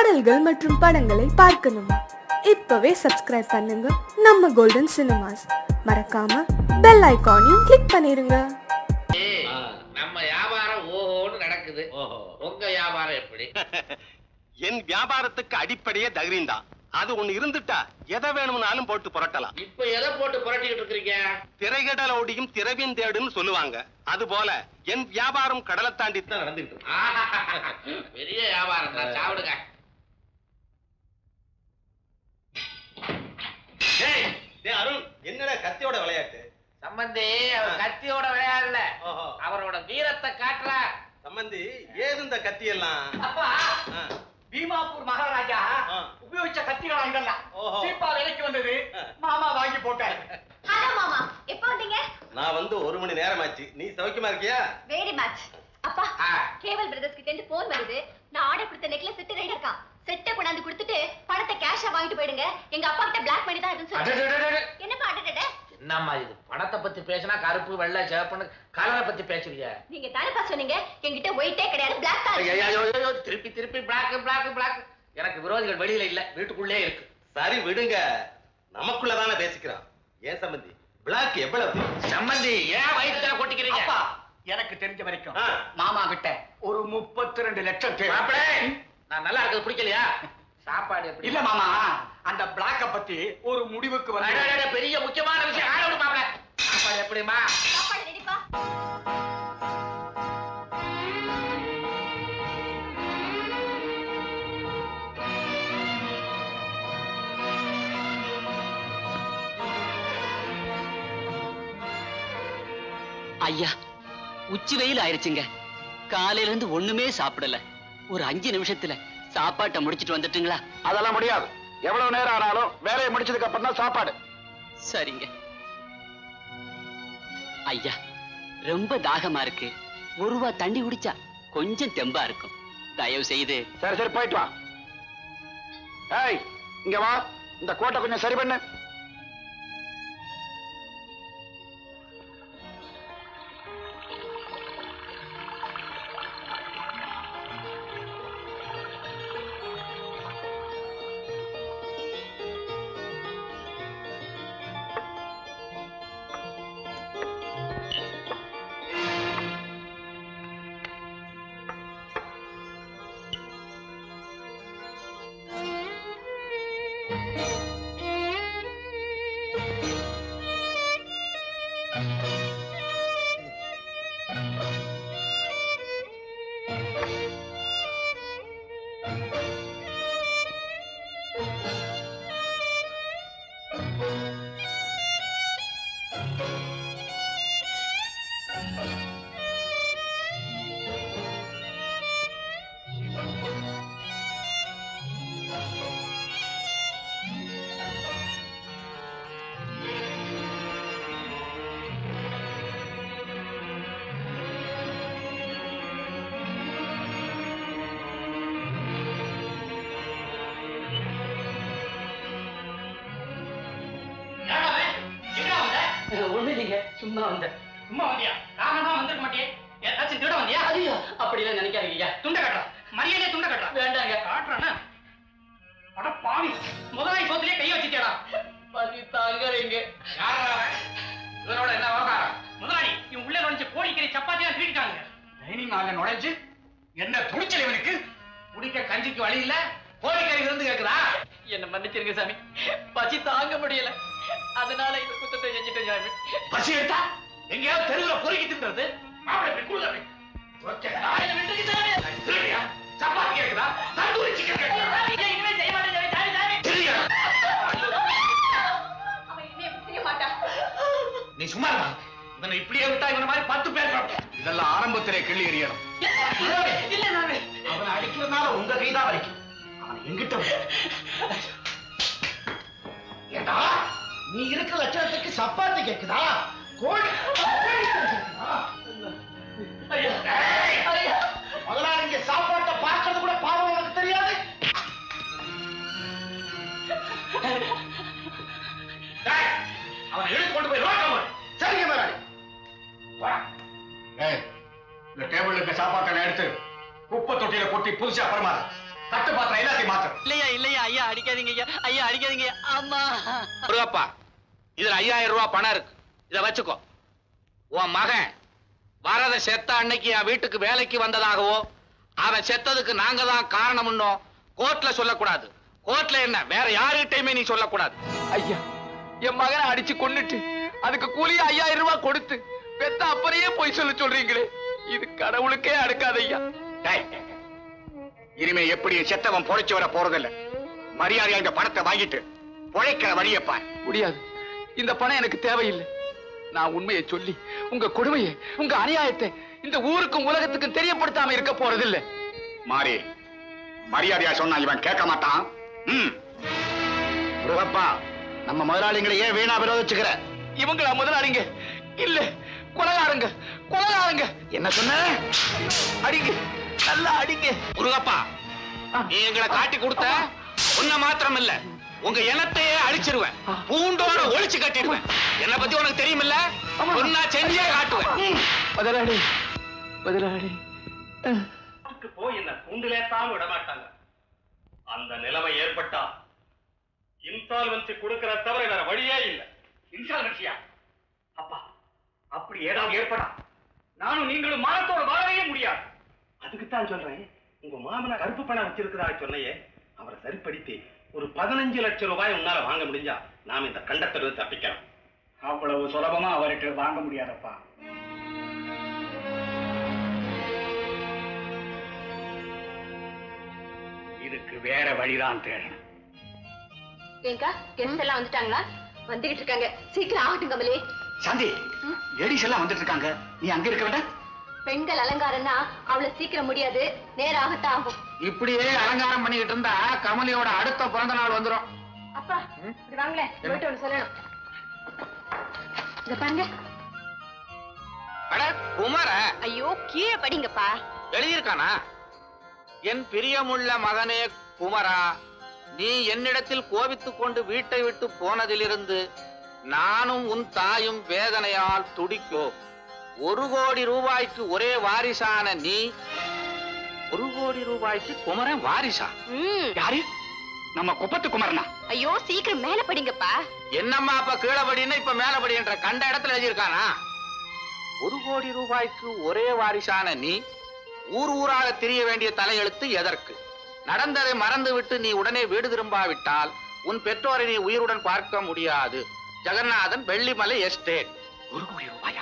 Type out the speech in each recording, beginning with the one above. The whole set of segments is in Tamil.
பாடல்கள் மற்றும் படங்களை பார்க்கணுமா. இப்பவே சப்ஸ்கிரைப் பண்ணுங்க. நம்ம கோல்டன் சினிமாஸ் மறக்காம பெல் ஐகானையும் கிளிக் பண்ணிருங்க. நம்ம வியாபாரம் ஓஹோன்னு நடக்குது. ஓஹோ உங்க வியாபாரம் எப்படி? என் வியாபாரத்துக்கு அடிப்படையே தைரியம் தான் அது ஒண்ணு இருந்துட்டா எதை வேணும்னாலும் போட்டு புரட்டலாம். இப்ப எதை போட்டு புரட்டிக்கிட்டு இருக்கிறீங்க திரைகடலோடியும் திரவியம் தேடுன்னு சொல்லுவாங்க. அது போல என் வியாபாரம் கடலை தாண்டி தான் நடந்துட்டு பெரிய வியாபாரம் தான். சாப்பிடுங்க. அருண் என்னடா கத்தியோட விளையாட்டு? சம்பந்தி அவர் கத்தியோட விளையாடல. ஓஹோ. அவரோட வீரத்தை காட்டுறார். சம்பந்தி ஏது இந்த கத்தி எல்லாம் அப்பா ஆ, பீமாப்பூர் மகாராஜா. உபயோகிச்ச கத்திகள் ஓஹோ. சீப்பா விலைக்கு வந்தது. மாமா வாங்கி போட்டாரு. ஹலோ மாமா எப்போ வந்தீங்க? நான் வந்து ஒரு மணி நேரம் ஆச்சு நீ சௌக்கியமா இருக்கியா? வெரி மச் அப்பா. கேவல் பிரதர்ஸ் கிட்ட இருந்து போன் வருது. நான் ஆர்டர் கொடுத்த நெக்லஸ் செட்டு ரெடி இருக்கான் செட்டை கொண்டாந்து கொடுத்துட்டு பணத்தை கேஷா வாங்கிட்டு போயிடுங்க. எங்க அப்பா கிட்ட பிளாக் பண்ணி தான். என்னப்பா அடடட? என்னம்மா இது? பணத்தை பத்தி பேசினா கருப்பு வெள்ளை சிவப்புன்னு கலரை பத்தி பேசுறீங்க. நீங்க தானேப்பா சொன்னீங்க? என்கிட்ட ஒயிட்டே கிடையாது பிளாக் தான் திருப்பி திருப்பி பிளாக் பிளாக் பிளாக் எனக்கு விரோதிகள் வெளியில இல்ல வீட்டுக்குள்ளே இருக்கு. சரி விடுங்க. நமக்குள்ளதானே பேசிக்கிறோம். ஏன் சம்பந்தி? பிளாக் எவ்வளவு? சம்பந்தி ஏன் வயிற்றுல கொட்டிக்கிறீங்க? அப்பா எனக்கு தெரிஞ்ச வரைக்கும். மாமா கிட்ட ஒரு முப்பத்தி ரெண்டு லட்சம் தேவை. நான் நல்லா இருக்கிறது பிடிக்கலையா? சாப்பாடு எப்படி? இல்ல மாமா அந்த பிளாக்க பத்தி ஒரு முடிவுக்கு அடடட, பெரிய முக்கியமான விஷயம் ஆள விடு மாப்பிள சாப்பாடு எப்படிமா சாப்பாடு ரெடிப்பா. ஐயா உச்சி வெயில் ஆயிருச்சுங்க. காலையில இருந்து ஒண்ணுமே சாப்பிடல. ஒரு அஞ்சு நிமிஷத்துல சாப்பாட்டை முடிச்சிட்டு வந்துட்டுங்களா? அதெல்லாம் முடியாது. எவ்வளவு நேரம் ஆனாலும் வேலையை முடிச்சதுக்கு அப்புறம் தான் சாப்பாடு. சரிங்க. ஐயா ரொம்ப தாகமா இருக்கு. ஒரு ரூபா தண்ணி குடிச்சா கொஞ்சம் தெம்பா இருக்கும். தயவு செய்து. சரி சரி போயிட்டு வா. ஏய் இங்க வா. இந்த கோட்டை கொஞ்சம் சரி பண்ணு. சும்மா வந்தியா? காரணமா வந்திருக்க மாட்டியே. ஏதாச்சும் திருட வந்தியா? ஐயோ அப்படிலாம் நினைக்காதீங்க. துண்ட கட்டுறா. மரியாதையா துண்ட கட்டுறா. வேண்டாங்க. காட்டுறானா? அட பாவி. முதலாளி சோத்திலே கைய வச்சுட்டேடா. பசி தாங்கலைங்க யாரா என்ன விவகாரம்? முதலாளி இவன் உள்ள நுழைஞ்சு கோழிக்கறி சப்பாத்தியா திருடிட்டாங்க. டைனிங் ஹால்ல நுழைஞ்சு என்ன துணிச்சல் இவனுக்கு? குடிக்க கஞ்சிக்கு வழி இல்ல கோழிக்கறி இருந்து கேக்குதா? என்ன மன்னிச்சிருங்க சாமி. பசி தாங்க முடியல. அதனால இந்த குத்தத்தை செஞ்சுட்டேன் சாமி. பசி எடுத்தா? எங்கேயாவது தெருவுல பொறுக்கி தின்றது? மாப்பிளை போய்? சப்பாத்தி கேக்குதா? தந்தூரி சிக்கன் கேக்குதா? இனிமே செய்ய மாட்டேன் நீ சும்மா இருமா. இவனை இப்படியே விட்டா இவன மாதிரி பத்து பேர். இதெல்லாம் ஆரம்பத்திலே கிள்ளி எறியணும். இல்ல சாமி அவனை அடிக்கிறதுனால உங்க கைதான் வலிக்கும் அவன் எங்கிட்ட. ஏண்டா? நீ இருக்கிற லட்சணத்துக்கு சப்பாத்தி கேக்குதா? கோழி கோழி கேக்குதா? ஏய், முதலாளி இங்க சாப்பாட்டை பார்க்கறது கூட பாவம் உனக்கு தெரியாது டேய், அவனை இழுத்து கொண்டு போய் ரோட்ல போடு. சரிங்க முதலாளி வா. ஏய், இந்த டேபிள்ல இருக்க சாப்பாட்டை எடுத்து குப்பை தொட்டியில கொட்டி புதுசா பரமாறு தட்டு பாத்திரம் எல்லாத்தையும் மாத்து இல்லையா இல்லையா ஐயா அடிக்காதீங்க ஐயா ஐயா அடிக்காதீங்க. அம்மா முருகப்பா இதுல ஐயாயிரம் ரூபாய் பணம் இருக்கு இத வச்சுக்கோ. உன் மகன் வரத செத்த அன்னைக்கு என் வீட்டுக்கு வேலைக்கு வந்ததாகவோ அவன் செத்ததுக்கு நாங்க தான் காரணம்னோ கோர்ட்ல சொல்லக்கூடாது. கோர்ட்ல என்ன வேற யாருகிட்டயுமே நீ சொல்லக்கூடாது. ஐயா என் மகனை அடிச்சு கொன்னுட்டு அதுக்கு கூலியா ஐயாயிரம் ரூபாய் கொடுத்து பெத்த அப்பறையே போய் சொல்ல சொல்றீங்களே. இது கடவுளுக்கே அடுக்காத ஐயா டேய், இனிமே எப்படி செத்தவன் பொழைச்சு வர போறதில்ல. மரியாதையா இந்த பணத்தை வாங்கிட்டு பொழைக்கிற வழியை பார். முடியாது. இந்த பணம் எனக்கு தேவையில்லை. நான் உண்மையை சொல்லி உங்க கொடுமையை உங்க அநியாயத்தை இந்த ஊருக்கும் உலகத்துக்கும் தெரியப்படுத்தாம இருக்க போறதில்லை. மாறி மரியாதையா சொன்னா இவன் கேட்க மாட்டான். முருகப்பா நம்ம முதலாளிங்களையே வீணா விரோதிச்சுக்கிற? இவங்கள முதலாளிங்க? இல்ல கொலகாரங்க கொலகாரங்க. என்ன சொன்ன? அடிங்க நல்லா அடிங்க. முருகப்பா நீ எங்களை காட்டி கொடுத்த உன்ன மாத்திரம் இல்ல உங்க இனத்தையே அழிச்சிருவேன். பூண்டோட ஒழிச்சு கட்டிடுவேன். என்ன பத்தி உனக்கு தெரியுமில்ல? சொன்னா செஞ்சே காட்டுவேன். முதலாளி முதலாளி போய் என்ன கூண்டிலேத்தாம விட மாட்டாங்க. அந்த நிலைமை ஏற்பட்டா இன்சால்வன்சி கொடுக்கிற தவிர வேற வழியே இல்லை. இன்சால்வன்சியா அப்பா அப்படி ஏதாவது ஏற்படா. நானும் நீங்களும் மானத்தோடு வாழவே முடியாது. அதுக்குத்தான் சொல்றேன். உங்க மாமனார் கருப்பு பணம் வச்சிருக்கிறதா சொன்னையே அவரை சரிப்படுத்தி ஒரு பதினஞ்சு லட்சம் ரூபாய் உன்னால வாங்க முடிஞ்சா நாம இந்த கண்டத்திலிருந்து தப்பிக்கலாம். அவ்வளவு சுலபமா அவர்கிட்ட வாங்க முடியாதப்பா. இதுக்கு வேற வழிதான் தேடணும். ஏங்கா கெஸ்ட் எல்லாம் வந்துட்டாங்களா? வந்துகிட்டு இருக்காங்க. சீக்கிரம் ஆகட்டும் கமலி. சாந்தி லேடிஸ் எல்லாம் வந்துட்டு இருக்காங்க. நீ அங்க இருக்க வேண்டாம். பெண்கள் அலங்காரம்னா அவ்வளவு சீக்கிரம் முடியாது நேரம் ஆகத்தான் ஆகும். இப்படியே அலங்காரம் பண்ணிக்கிட்டு இருந்தா கமலியோட அடுத்த பிறந்த நாள் வந்துரும். அப்பா இப்படி வாங்களேன். போயிட்டு ஒண்ணு சொல்லணும். இத பாருங்க. அட குமார. ஐயோ கீழே படிங்கப்பா. எழுதியிருக்கானா? என் பிரியமுள்ள மகனே குமரா நீ என்னிடத்தில் கோபித்துக் கொண்டு வீட்டை விட்டு போனதிலிருந்து நானும் உன் தாயும் வேதனையால் துடிக்கோ. ஒரு கோடி ரூபாய்க்கு ஒரே வாரிசான நீ ஒரு கோடி ரூபாய்க்கு குமரன் வாரிசா? யாரு? நம்ம குப்பத்து குமரனா? ஐயோ சீக்கிரம் மேல படிங்கப்பா. என்னம்மா அப்ப கீழபடின்னு இப்ப மேலபடின்ற கண்ட இடத்துல எழுதியிருக்கானா? ஒரு கோடி ரூபாய்க்கு ஒரே வாரிசான நீ ஊர் ஊராக திரிய வேண்டிய தலையெழுத்து எதற்கு? நடந்ததை மறந்துவிட்டு நீ உடனே வீடு திரும்பாவிட்டால் உன் பெற்றோரை நீ உயிருடன் பார்க்க முடியாது. ஜெகநாதன் வெள்ளிமலை எஸ்டேட். ஒரு கோடி ரூபாயா?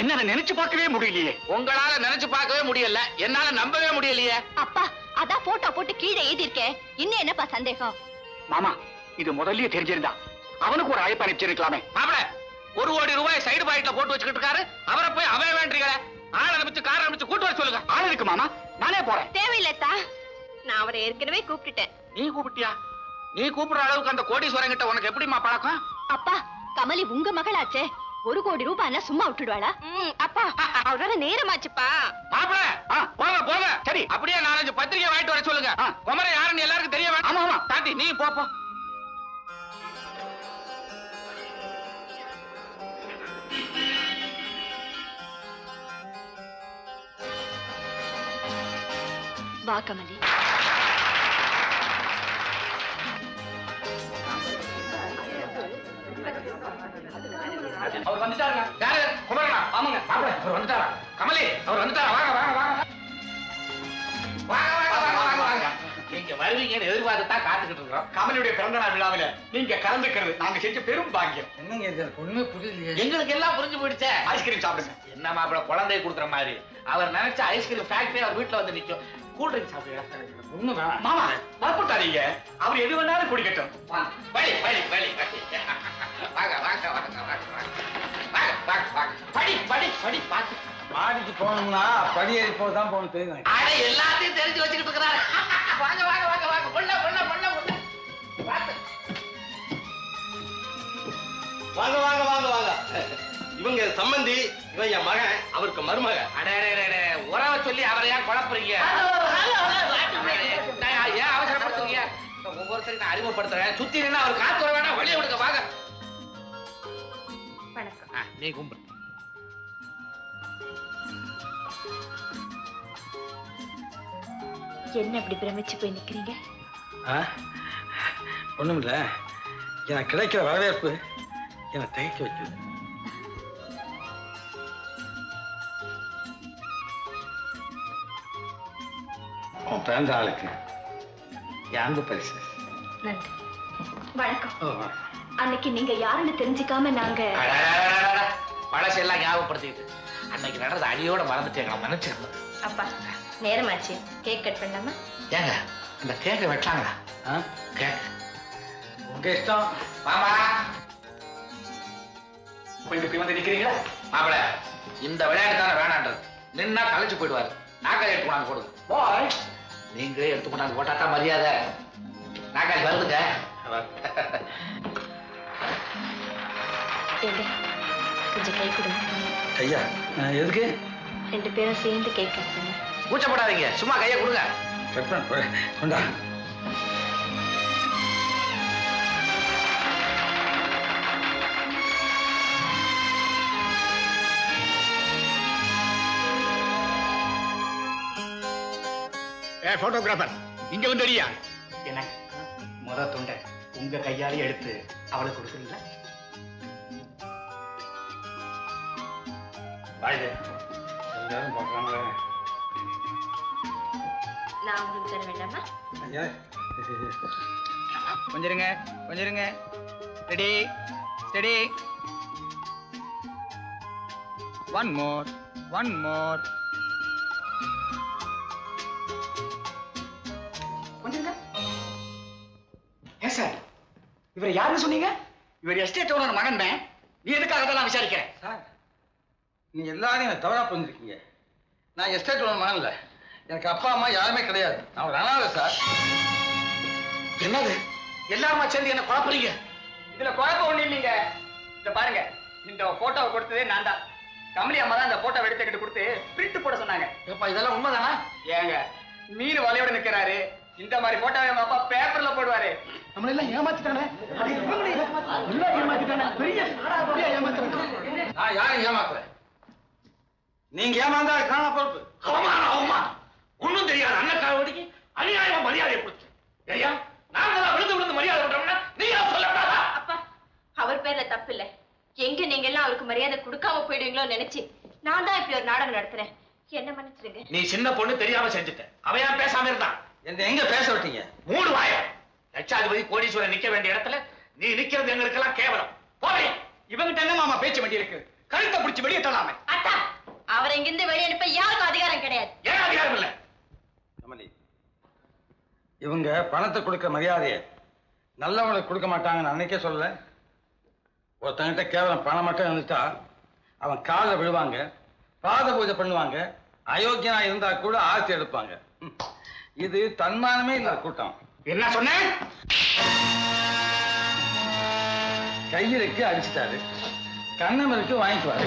என்னால நினைச்சு பார்க்கவே முடியலையே. உங்களால நினைச்சு பார்க்கவே முடியல. என்னால நம்பவே முடியலையே. அப்பா அதான் போட்டோ போட்டு கீழே எழுதி இருக்கேன் இன்னும் என்னப்பா சந்தேகம்? மாமா இது முதல்லயே தெரிஞ்சிருந்தா. அவனுக்கு ஒரு அழைப்பு அனுப்பிச்சிருக்கலாமே. மாப்பிள ஒரு கோடி ரூபாய் சைடு பாக்கெட்ல போட்டு வச்சுக்கிட்டு இருக்காரு. அவரை போய் அவன் வேண்டீங்களே ஆள் அனுப்பிச்சு கார் அனுப்பிச்சு கூட்டு வர சொல்லுங்க. ஆள் இருக்கு மாமா. நானே போறேன். தேவையில்லத்தா நான் அவரை ஏற்கனவே கூப்பிட்டுட்டேன். நீ கூப்பிட்டியா? நீ கூப்பிடுற அளவுக்கு அந்த கோடீஸ்வரன் கிட்ட உனக்கு எப்படிம்மா பழக்கம்? அப்பா கமலி உங்க மகளாச்சே. ஒரு கோடி ரூபாய்னா சும்மா விட்டுடுவாளா? அப்பா அவரோட நேரமாச்சுப்பா. மாப்பிள. போங்க போங்க. சரி. அப்படியே நாலஞ்சு பத்திரிக்கை வாங்கிட்டு வர சொல்லுங்க. குமர யாருன்னு எல்லாருக்கும் தெரிய வேண்டாம் ஆமா ஆமா. தாண்டி நீ போ போ. வா கமலி. நடந்துச்சு அவர் வந்துட்டாருங்க. யாரு? குமரனா? ஆமாங்க மாப்பிள அவர் வந்துட்டாரா? கமலி அவர் வந்துட்டாரா? வாங்க வாங்க வாங்க வாங்க. நீங்க வருவீங்கன்னு எதிர்பார்த்துதான் காத்துக்கிட்டு இருக்கிறோம். கமலியுடைய பிறந்த விழாவில நீங்க கலந்துக்கிறது நாங்க செஞ்ச பெரும் பாக்கியம். என்னங்க இது? ஒண்ணுமே எங்களுக்கு எல்லாம் புரிஞ்சு போயிடுச்சே. ஐஸ்கிரீம் சாப்பிடுங்க. என்ன மாப்பிள குழந்தைய கொடுக்குற மாதிரி. அவர் நினைச்ச ஐஸ்கிரீம் ஃபேக்டரி அவர் வீட்டுல வந்து நிக்கும். கூல் ட்ரிங்க் சாப்பிடுங்க. ஒண்ணு மாமா வரப்பட்டாதீங்க அவர் எது வேணாலும் குடிக்கட்டும். வழி வழி வழி வழி. வாங்க வாங்க வாங்க மாடிக்கு போகணும்னா படி ஏறி போதான் போகணும் தெரியும் ஆனா எல்லாத்தையும் தெரிஞ்சு வச்சுட்டு இருக்கிறாரு. வாங்க வாங்க வாங்க வாங்க. உள்ள உள்ள வாங்க வாங்க வாங்க இவங்க சம்பந்தி இவன் என் மகன் அவருக்கு மருமக. உறவை சொல்லி அவரை ஏன் குழப்பறீங்க? ஏன் அவசரப்படுத்துறீங்க? நான் அறிமுகப்படுத்துறேன். சுத்தினா நின்று அவர் காத்து வர வேணா வெளியே விடுங்க வாங்க. நீ கும்பிடு. என்ன இப்படி பிரமிச்சு போய் நிக்கிறீங்க? ஆ? ஒண்ணுமில்ல. எனக்கு கிடைக்கிற வரவேற்பு என்னை தயக்க வைக்குது. உன் பிறந்த ஆளுக்கு என் அன்பு பரிசு. நன்றி. வணக்கம். ஓ அன்னைக்கு நீங்க யாருன்னு தெரிஞ்சுக்காம நாங்க பழசெல்லாம் ஞாபகப்படுத்திட்டு அன்னைக்கு நடந்த அடியோட மறந்துட்டேங்க மன்னிச்சிருங்க அப்பா நேரமாச்சு. கேக் கட் பண்ணலாமா? ஏங்க இந்த கேக்கை வெட்டாங்களா? கேக் உங்க இஷ்டம். மாமா. கொஞ்சம் இப்படி வந்து நிக்கிறீங்களா? மாப்பிள இந்த விளையாட்டு தானே வேணான்றது. நின்னா கலைச்சு போயிடுவாரு. நாக்காளி எடுத்து கொண்டாந்து கொடுங்க பாய் நீங்களே எடுத்து கொண்டாந்து போட்டா தான் மரியாதை. நாக்காளி வருதுங்க. ஏங்க கொஞ்சம் கை கொடுங்க. ஐயா நான் எதுக்கு? ரெண்டு பேரும் சேர்ந்து கேக் கட் கூச்சப்படாதீங்க சும்மா கையை கொடுங்க. கட் பண்ண கொண்டா. ஏ போட்டோகிராஃபர் இங்க வந்து அடியா? என்ன? முத தொண்டை உங்க கையாலே எடுத்து அவளுக்கு கொடுக்குறீங்களா? வாய்தே எல்லாரும் பார்க்குறாங்களே நான் உங்களுக்கு தர வேண்டாமா? ஐயா. கொஞ்சம் இருங்க கொஞ்சம் இருங்க ready study one more one more ஏன் சார்? இவர் யாருன்னு சொன்னீங்க? இவர் எஸ்டேட் ஓனர் மகன் நீ எதுக்காக அதெல்லாம் விசாரிக்கிற சார் நீ எல்லாரையும் தவறா புரிஞ்சுருக்கீங்க நான் எஸ்டேட் மகன் இல்லை எனக்கு அப்பா அம்மா யாருமே கிடையாது. நான் ஒரு அனாதை சார் என்னது? எல்லாருமா சேர்ந்து என்ன குழப்பறீங்க? இதுல குழப்பம் ஒண்ணு இல்லைங்க. இந்த பாருங்க. இந்த போட்டோவை கொடுத்ததே நான் தான். கமலி அம்மா தான் இந்த போட்டோ எடுத்துக்கிட்டு கொடுத்து பிரிண்ட் போட சொன்னாங்க. ஏப்பா இதெல்லாம் உண்மைதானா? ஏங்க மீன் வலையோட நிக்கிறாரு. இந்த மாதிரி போட்டோவை எங்க அப்பா பேப்பர்ல போடுவாரு. நம்மள எல்லாம் ஏமாத்திட்டானே ஏமாத்திட்டானே? பெரிய ஏமாத்துறாங்க. நான் யாரையும் ஏமாத்துறேன் நீங்க ஏமாந்தா காண பொறுப்பு. அவமானம் அவமானம். ஒண்ணும் தெரியாது. அண்ணக்காவடிக்கு அநியாயமா மரியாதை கொடுத்து. ஐயா நாங்களா விழுந்து விழுந்து மரியாதை பண்றோம்னா நீங்க சொல்லக்கூடாதா அப்பா அவர் பேர்ல தப்பு இல்ல எங்க நீங்க எல்லாம் அவருக்கு மரியாதை கொடுக்காம போயிடுவீங்களோ நினைச்சு நான் தான் இப்படி ஒரு நாடகம் நடத்துறேன். என்ன மன்னிச்சிருங்க நீ சின்ன பொண்ணு தெரியாம செஞ்சுட்ட. அவன் ஏன் பேசாம இருந்தான் என்ன எங்க பேச விட்டீங்க? மூணு வாயம் லட்சாதிபதி கோடீஸ்வரன் நிக்க வேண்டிய இடத்துல நீ நிக்கிறது எங்களுக்கெல்லாம் கேவலம். போய் இவங்கிட்ட என்ன மாமா பேச்சு வேண்டி இருக்கு? கழுத்தை பிடிச்சி வெளியே தள்ளாம அத்தா அவரை இங்கிருந்து வெளியே அனுப்ப யாருக்கும் அதிகாரம் கிடையாது. ஏன் அதிகாரம் இல்ல? கமலி இவங்க பணத்தை கொடுக்க மரியாதையை நல்லவங்களுக்கு கொடுக்க மாட்டாங்கன்னு அன்னைக்கே சொல்லல. ஒருத்தங்கிட்ட கேவலம் பணம் மட்டும் இருந்துட்டா அவன் காலில் விழுவாங்க பாத பூஜை பண்ணுவாங்க அயோக்கியனா இருந்தா கூட ஆர்த்தி எடுப்பாங்க. இது தன்மானமே இல்லாத கூட்டம். என்ன சொன்னேன் கையிலுக்கு அடிச்சிட்டாரு கண்ணமருக்கு வாங்கிக்குவாரு.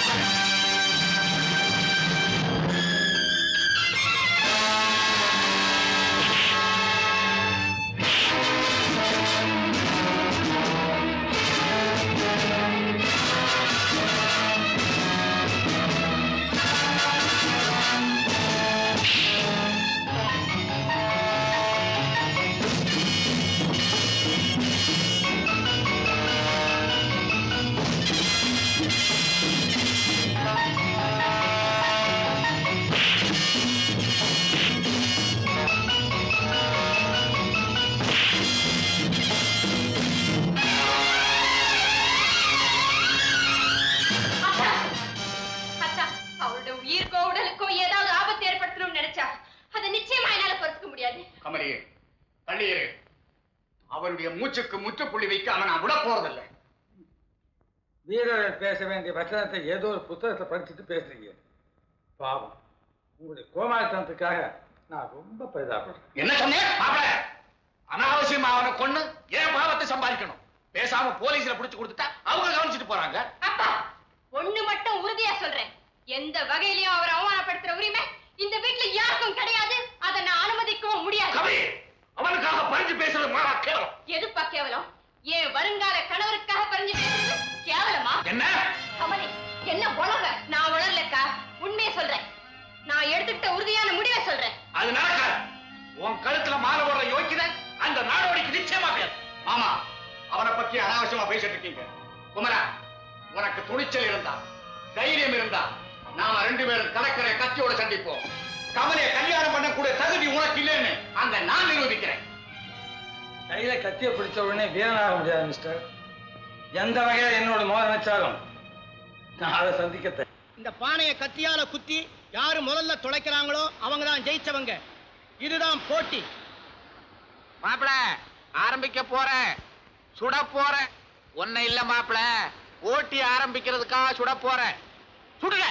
அத்தா பேச வேண்டிய வசனத்தை ஏதோ ஒரு புத்தகத்தை படிச்சுட்டு பேசுறீங்க. பாவம். உங்களுடைய கோமாளித்தனத்துக்காக நான் ரொம்ப பரிதாபப்படுறேன். என்ன சொன்னேன் அனாவசியமா அவனை கொன்னு ஏன் பாவத்தை சம்பாதிக்கணும்? பேசாம போலீஸ்ல புடிச்சு கொடுத்துட்டா அவங்க கவனிச்சுட்டு போறாங்க. அப்பா ஒண்ணு மட்டும் உறுதியா சொல்றேன். எந்த வகையிலயும் அவரை அவமானப்படுத்துற உரிமை இந்த வீட்டுல யாருக்கும் கிடையாது. அதை நான் அனுமதிக்கவும் முடியாது. கவி அவனுக்காக பறிஞ்சு பேசுறது மாறா கேவலம். எதுப்பா கேவலம்? ஏன் வருங்கால கணவருக்காக பறிஞ்சு பேசுறது? கேவலமா? என்ன? கமலி என்ன உணர்ற நான் உணரலக்கா உண்மையை சொல்றேன். நான் அது நடக்காது. உன் கழுத்துல மாலை போடுற யோக்கியதை அந்த நாடோடிக்கு நிச்சயமா கிடையாது ஆமா அவனை பத்தி அனாவசியமா பேசிட்டு இருக்கீங்க. குமரா உனக்கு துணிச்சல் இருந்தா தைரியம் இருந்தா நாம ரெண்டு பேரும் கடற்கரை கத்தியோட சந்திப்போம். கமலையை கல்யாணம் பண்ணக்கூடிய தகுதி உனக்கு இல்லைன்னு அங்க நான் நிரூபிக்கிறேன். கையில கத்தியை பிடிச்ச உடனே வீரனாக முடியாது மிஸ்டர் எந்த வகையில என்னோட மோத நினைச்சாலும் நான் அதை சந்திக்க இந்த பானையை கத்தியால குத்தி யாரு முதல்ல துளைக்கிறாங்களோ அவங்க தான் ஜெயிச்சவங்க. இதுதான் போட்டி. மாப்பிள ஆரம்பிக்க போறேன். சுட போறேன். ஒன்னும் இல்ல மாப்பிள. ஓட்டி ஆரம்பிக்கிறதுக்காக சுட போறேன். சுடுங்க.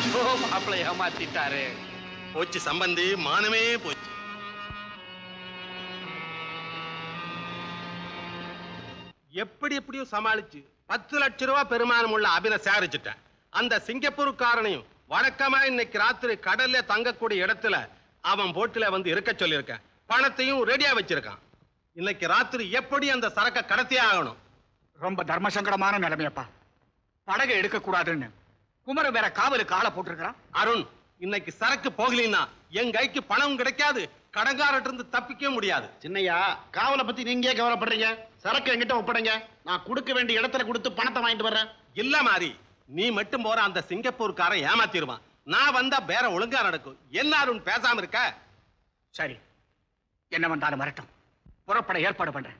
ஐயோ மாப்பிள ஏமாத்திட்டாரு போச்சு சம்பந்தி மானமே போச்சு. எப்படி எப்படியோ சமாளிச்சு. பத்து லட்ச ரூபா பெருமானம் உள்ள அபின சேகரிச்சுட்டேன். அந்த சிங்கப்பூர்காரனையும் வழக்கமா இன்னைக்கு ராத்திரி கடல்ல தங்கக்கூடிய இடத்துல அவன் போட்டுல வந்து இருக்க சொல்லியிருக்கேன். பணத்தையும் ரெடியா வச்சிருக்கான். இன்னைக்கு ராத்திரி எப்படி அந்த சரக்க கடத்தியே ஆகணும்? ரொம்ப தர்ம சங்கடமான நிலைமையப்பா. படகை எடுக்க கூடாதுன்னு குமரன் வேற காவலுக்கு ஆளை போட்டிருக்கிறான். அருண் இன்னைக்கு சரக்கு போகலின்னா என் கைக்கு பணம் கிடைக்காது. கடங்காரட்டு இருந்து தப்பிக்க முடியாது. சின்னையா காவலை பத்தி நீங்க கவலைப்படுறீங்க? சரக்கு என்கிட்ட ஒப்படைங்க. நான் கொடுக்க வேண்டிய இடத்துல கொடுத்து பணத்தை வாங்கிட்டு வர்றேன். இல்ல மாதிரி நீ மட்டும் போற அந்த சிங்கப்பூர்காரன் ஏமாத்திடுவான் நான் வந்தா வேற ஒழுங்கா நடக்கும். என்ன அருண் பேசாம இருக்க? சரி. என்ன வந்தாலும் வரட்டும். புறப்பட ஏற்பாடு பண்றேன்.